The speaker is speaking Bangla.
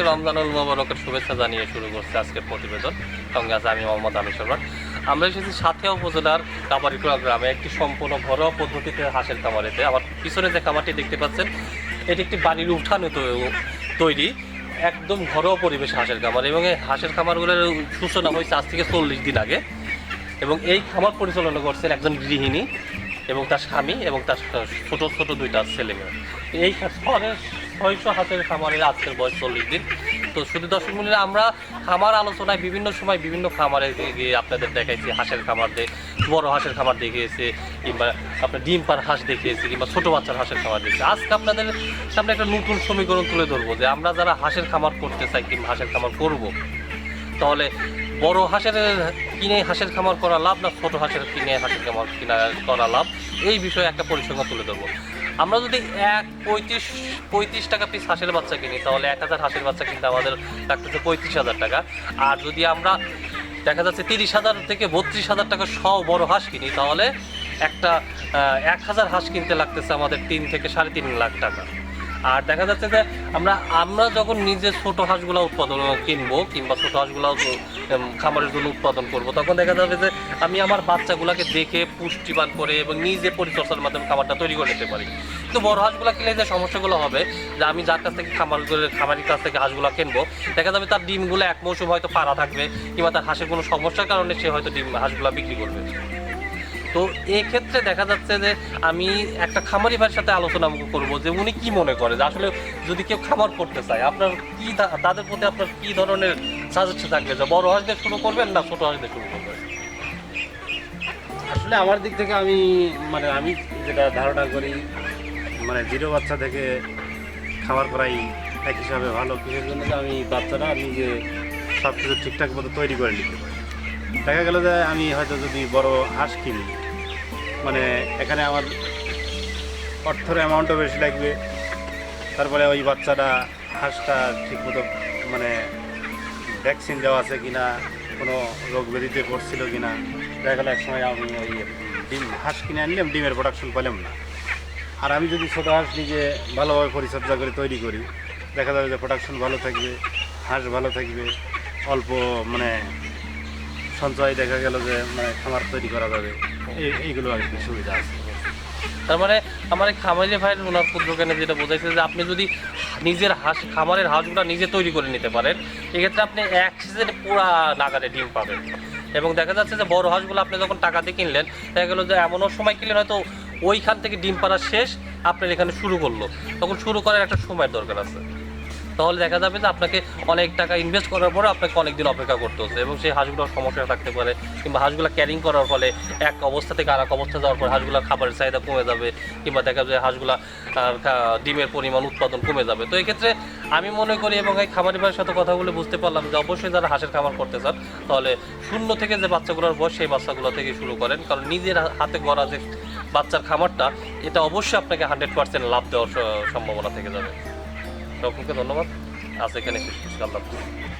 রমজানুল মোবারকের শুভেচ্ছা জানিয়ে শুরু করছে আজকের প্রতিবেদন। সঙ্গে আছে আমি মোহাম্মদ আমির সরবার আমরা এসেছি সাথিয়া উপজেলার কামারিকুড়া গ্রামে, একটি সম্পূর্ণ ঘরোয়া পদ্ধতিতে হাঁসের খামারেতে আমার পিছনে যে খামারটি দেখতে পাচ্ছেন, এটি একটি বাড়ির উঠানে তৈরি, একদম ঘরোয়া পরিবেশে হাঁসের খামার। এবং এই হাঁসের খামারগুলোর সূচনা হয়েছে আজ থেকে চল্লিশ দিন আগে। এবং এই খামার পরিচালনা করছেন একজন গৃহিণী। এবং তার স্বামী এবং তার ছোট ছোট দুইটা ছেলে মেয়ে এই শহরের ছয়শো হাতের খামারের আজকের বয়স চল্লিশ দিন। তো শুধু দর্শক মূল্যে আমরা খামার আলোচনায় বিভিন্ন সময় বিভিন্ন খামারে গিয়ে আপনাদের দেখাইছি, হাঁসের খামার দিয়ে বড় হাঁসের খামার দেখিয়েছে, কিংবা আপনার ডিম পার হাঁস দেখিয়েছি, কিংবা ছোটো বাচ্চার হাঁসের খামার দেখিয়েছি। আজকে আপনাদের সামনে একটা নতুন সমীকরণ তুলে ধরবো যে আমরা যারা হাঁসের খামার করতে চাই কিংবা হাঁসের খামার করব তাহলে বড় হাঁসের কিনে হাঁসের খামার করা লাভ না ছোট হাঁসের কিনে হাঁসের খামার কিনা করা লাভ? এই বিষয়ে একটা পরিসংখ্যা তুলে ধরবো। আমরা যদি এক পঁয়ত্রিশ পঁয়ত্রিশ টাকা পিস হাঁসের বাচ্চা কিনি, তাহলে এক হাজার হাঁসের বাচ্চা কিনতে আমাদের লাগতেছে পঁয়ত্রিশ হাজার টাকা। আর যদি আমরা দেখা যাচ্ছে তিরিশ হাজার থেকে বত্রিশ হাজার টাকা সহ বড় হাঁস কিনি, তাহলে একটা এক হাজার হাঁস কিনতে লাগতেছে আমাদের তিন থেকে সাড়ে তিন লাখ টাকা। আর দেখা যাচ্ছে যে আমরা আমরা যখন নিজে ছোট হাঁসগুলো উৎপাদন কিনবো কিংবা ছোট হাঁসগুলো খামারের জন্য উৎপাদন করব, তখন দেখা যাবে যে আমি আমার বাচ্চাগুলোকে দেখে পুষ্টিবান করে এবং নিজে পরিচর্যার মাধ্যমে খাবারটা তৈরি করে নিতে পারি। কিন্তু বড় হাঁসগুলো কিনলে যে সমস্যাগুলো হবে, যে আমি যার কাছ থেকে খামার, খামারির কাছ থেকে হাঁসগুলো কিনবো, দেখা যাবে তার ডিমগুলো এক মৌসুম হয়তো পাড়া থাকবে কিংবা তার হাঁসের কোনো সমস্যার কারণে সে হয়তো ডিম, হাঁসগুলো বিক্রি করবে। তো এক্ষেত্রে দেখা যাচ্ছে যে আমি একটা খামারি ভাইয়ের সাথে আলোচনা করব যে উনি কি মনে করে? যে আসলে যদি কেউ খামার করতে চায়, আপনার কি তাদের প্রতি আপনার কি ধরনের সাজেশন থাকবে? যে বড় হাঁস শুরু করবেন না ছোট হাঁস শুরু করবেন? আসলে আমার দিক থেকে আমি মানে আমি যেটা ধারণা করি মানে জিরো বাচ্চা থেকে খাবার করাই এক হিসাবে ভালো। কিসের জন্য যে আমি বাচ্চাটা নিজে সব কিছু ঠিকঠাক মতো তৈরি করে নিতে পারি। দেখা গেল যে আমি হয়তো যদি বড় হাঁস কিনি মানে এখানে আমার অর্থের অ্যামাউন্টও বেশি লাগবে। তারপরে ওই বাচ্চাটা হাঁসটা ঠিকমতো মানে ভ্যাকসিন দেওয়া আছে কি না কোনো রোগ ব্যাধিতে পড়ছিল কিনা, দেখা গেলো এক সময় আমি ওই ডিম, হাঁস কিনে আনলাম, ডিমের প্রোডাকশন পেলাম না। আর আমি যদি ছোটো হাঁস নিজে ভালোভাবে পরিচর্যা করে তৈরি করি, দেখা যাবে যে প্রোডাকশন ভালো থাকবে, হাঁস ভালো থাকবে, অল্প মানে সঞ্চয় দেখা গেল যে মানে খামার তৈরি করা যাবে। এইগুলো আর কি সুবিধা আছে। তার মানে আমার খামারি ভাইয়ের ওনার ক্ষুদ্রজ্ঞানে যেটা বোঝাইছে যে আপনি যদি নিজের হাঁস, খামারের হাঁসগুলো নিজে তৈরি করে নিতে পারেন, এক্ষেত্রে আপনি এক সিজনে পুরা নাগারে ডিম পাবেন। এবং দেখা যাচ্ছে যে বড় হাঁসগুলো আপনি যখন টাকা দিয়ে কিনলেন, দেখা গেলো যে এমনও সময় কিনলেন হয়তো ওইখান থেকে ডিম পাড়া শেষ, আপনার এখানে শুরু করল। তখন শুরু করার একটা সময়ের দরকার আছে। তাহলে দেখা যাবে যে আপনাকে অনেক টাকা ইনভেস্ট করার পরে আপনাকে অনেক দিন অপেক্ষা করতে হচ্ছে এবং সেই হাঁসগুলোর সমস্যা থাকতে পারে কিংবা হাঁসগুলো ক্যারিং করার ফলে এক অবস্থা থেকে আর এক অবস্থা যাওয়ার পর হাঁসগুলোর খাবারের চাহিদা কমে যাবে কিংবা দেখা যাবে হাঁসগুলা ডিমের পরিমাণ উৎপাদন কমে যাবে। তো এক্ষেত্রে আমি মনে করি এবং এই খামারি ভাইয়ের সাথে কথা বলে বুঝতে পারলাম যে অবশ্যই যারা হাঁসের খামার করতে চান, তাহলে শূন্য থেকে যে বাচ্চাগুলোর বয়স সেই বাচ্চাগুলো থেকে শুরু করেন। কারণ নিজের হাতে গড়া যে বাচ্চার খামারটা, এটা অবশ্যই আপনাকে হান্ড্রেড পার্সেন্ট লাভ দেওয়ার সম্ভাবনা থেকে যাবে। সকলকে ধন্যবাদ আজ এখানে শেষ করছি আল্লাহ।